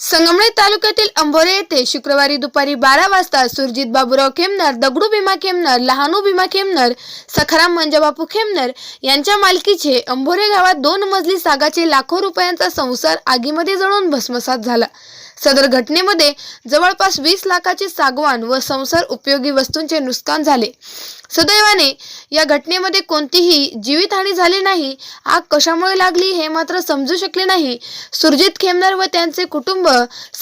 संगमनेर तालुक्यातील अंभोरे येथे शुक्रवारी दुपारी बारा वाजता सुरजित बाबूराव खेमनर दगडू भीमा खेमनर लहानू भीमा खेमनर सखाराम मंजाबापू खेमनर यांच्या मालकीचे अंभोरे गावात दोन मजली सागाचे लाखो रुपयांचा संसार आगीमध्ये जळून भस्मसात झाला. सदर घटनेमध्ये जवळपास वीस लाखाचे सागवान व संसार उपयोगी वस्तूंचे नुकसान झाले. सदैवाने या घटनेमध्ये कोणतीही जीवितहानी झाली नाही. आग कशामुळे लागली हे मात्र समजू शकले नाही. सुरजित खेमनर व त्यांचे कुटुंब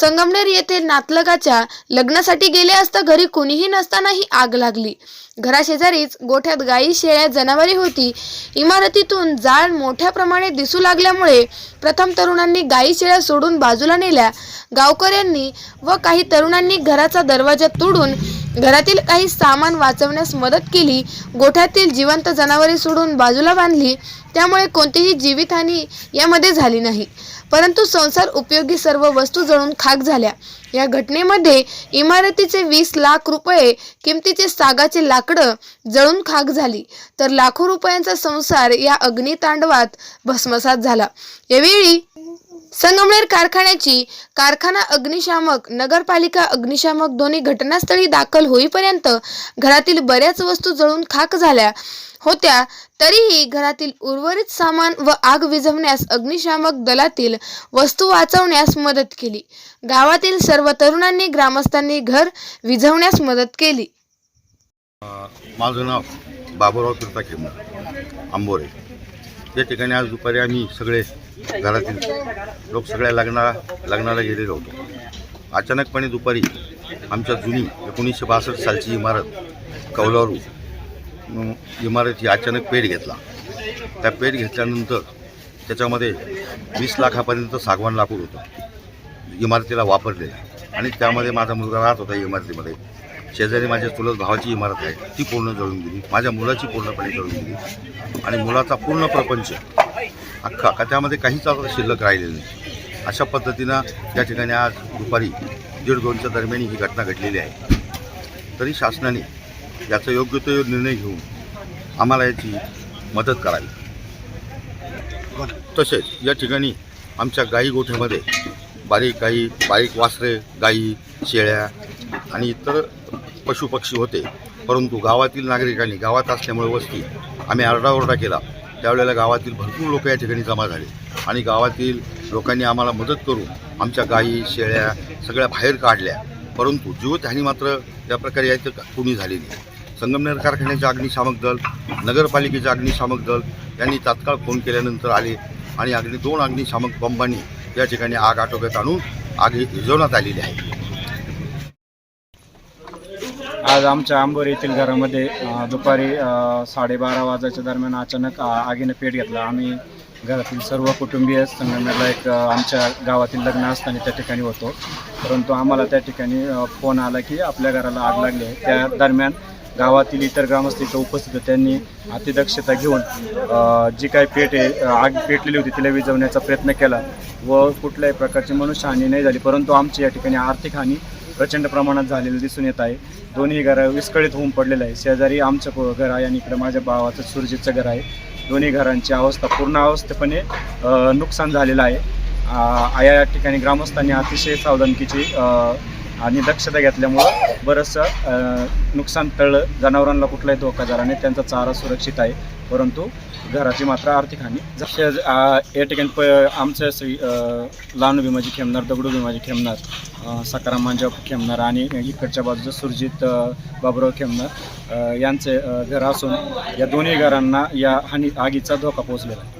संगमनेर येथे नातलगाच्या लग्नासाठी गेले असता घरी कुणीही नसतानाही आग लागली. घराशेजारीच गोठ्यात गायी शेळ्या जनावरे होती. इमारतीतून जाळ मोठ्या प्रमाणात दिसू लागल्यामुळे प्रथम तरुणांनी गायी शेळ्या सोडून बाजूला नेल्या. गावकऱ्यांनी व काही तरुणांनी घराचा दरवाजा तोडून घरातील काही सामान वाचवण्यास मदत केली गोठ्यातील जिवंत जनावरे सोडून बाजूला बांधली त्यामुळे कोणतीही जीवितहानी यामध्ये झाली नाही. परंतु संसार उपयोगी सर्व वस्तू जळून खाक झाल्या. या घटनेमध्ये इमारतीचे वीस लाख रुपये किमतीचे सागाचे लाकडं जळून खाक झाली. तर लाखो रुपयांचा संसार या अग्नितांडवात भस्मसात झाला. यावेळी संगमनेर कारखान्याची कारखाना अग्निशामक नगरपालिका अग्निशामक दोन्ही घटनास्थळी दाखल होईपर्यंत घरातील बऱ्याच वस्तू जळून खाक झाल्या होत्या. तरीही घरातील उर्वरित सामान व आग विझवण्यास अग्निशामक दलातील वस्तू वाचवण्यास मदत केली. गावातील सर्व तरुणांनी ग्रामस्थांनी घर विझवण्यास मदत केली. माझं नाव बाबूराव तीर्था आंबोरे. त्या ठिकाणी आज दुपारी आम्ही सगळे घरातील लोक सगळ्या लग्ना लग्नाला गेलेलो होतो. अचानकपणे दुपारी आमच्या जुनी एकोणीसशे बासष्ट सालची इमारत कौलारू इमारती अचानक पेट घेतला. त्या पेट घेतल्यानंतर त्याच्यामध्ये वीस लाखापर्यंत सागवान लाकूड होतं. इमारतीला वापरले आणि त्यामध्ये माझा मुलगा राहत होता इमारतीमध्ये. शेजारी माझ्या चुलत भावाची इमारत आहे ती पूर्ण जळून गेली. माझ्या मुलाची पूर्णपणे जळून गेली. आणि मुलाचा पूर्ण प्रपंच अख्खा का त्यामध्ये काहीच आता शिल्लक राहिलेलं नाही. अशा पद्धतीनं या ठिकाणी आज दुपारी दीड दोनच्या दरम्यान ही घटना घडलेली आहे. तरी शासनाने याचा योग्य तो निर्णय घेऊन आम्हाला याची मदत करावी. तसेच या ठिकाणी आमच्या गाई गोठ्यामध्ये बारीक गाई बारीक वासरे गाई शेळ्या आणि इतर पशुपक्षी होते. परंतु गावातील नागरिकांनी गावात असल्यामुळे वस्ती आम्ही आरडाओरडा केला. त्यावेळेला गावातील भरपूर लोक या ठिकाणी जमा झाले. आणि गावातील लोकांनी आम्हाला मदत करून आमच्या गायी शेळ्या सगळ्या बाहेर काढल्या. परंतु जीवतहानी मात्र त्या प्रकारे यायचं कुणी झालेली नाही. संगमनेर कारखान्याचे अग्निशामक दल नगरपालिकेचे अग्निशामक दल यांनी तात्काळ फोन केल्यानंतर आले आणि अग्नि दोन अग्निशामक बंबांनी या ठिकाणी आग आटोक्यात आणून आग विझवण्यात आलेली आहे. आज आमच्या आंबोरी येथील घरामध्ये दुपारी साडेबारा वाजायच्या दरम्यान अचानक आगीनं आगीने पेट घेतला. आम्ही घरातील सर्व कुटुंबीय संगमनेरला एक आमच्या गावातील लग्न असताना त्या ठिकाणी होतो. परंतु आम्हाला त्या ठिकाणी फोन आला की आपल्या घराला आग लागली आहे. त्या दरम्यान गावातील इतर ग्रामस्थ इथं उपस्थित त्यांनी अतिदक्षता घेऊन जी काही पेट आहे आग पेटलेली होती तिला विझवण्याचा प्रयत्न केला व कुठल्याही प्रकारची मनुष्यहानी नाही झाली. परंतु आमची या ठिकाणी आर्थिक हानी प्रचंड प्रमाणात झालेलं दिसून येत आहे. दोन्ही घरं विस्कळीत होऊन पडलेलं आहे शेजारी आमचं घर आहे आणि इकडं माझ्या भावाचं सुरजितचं घर आहे. दोन्ही घरांची अवस्था पूर्ण अवस्थेपणे नुकसान झालेलं आहे. या ठिकाणी ग्रामस्थांनी अतिशय सावधानकीची आणि दक्षता घेतल्यामुळं बरंचसं नुकसान टळलं. जनावरांना कुठलाही धोका झाला नाही. त्यांचा चारा सुरक्षित आहे. परंतु घराची मात्र आर्थिक हानी. शेज- या ठिकाणी प आमचं श्री लहान भीमाजी खेमणार दगडू भीमाजी खेमणार सकाराम मांजाव खेमणार आणि इकडच्या बाजूचं सुरजित बाबुराव खेमणार यांचे घर असून या दोन्ही घरांना या हानी आगीचा धोका पोहोचलेला आहे.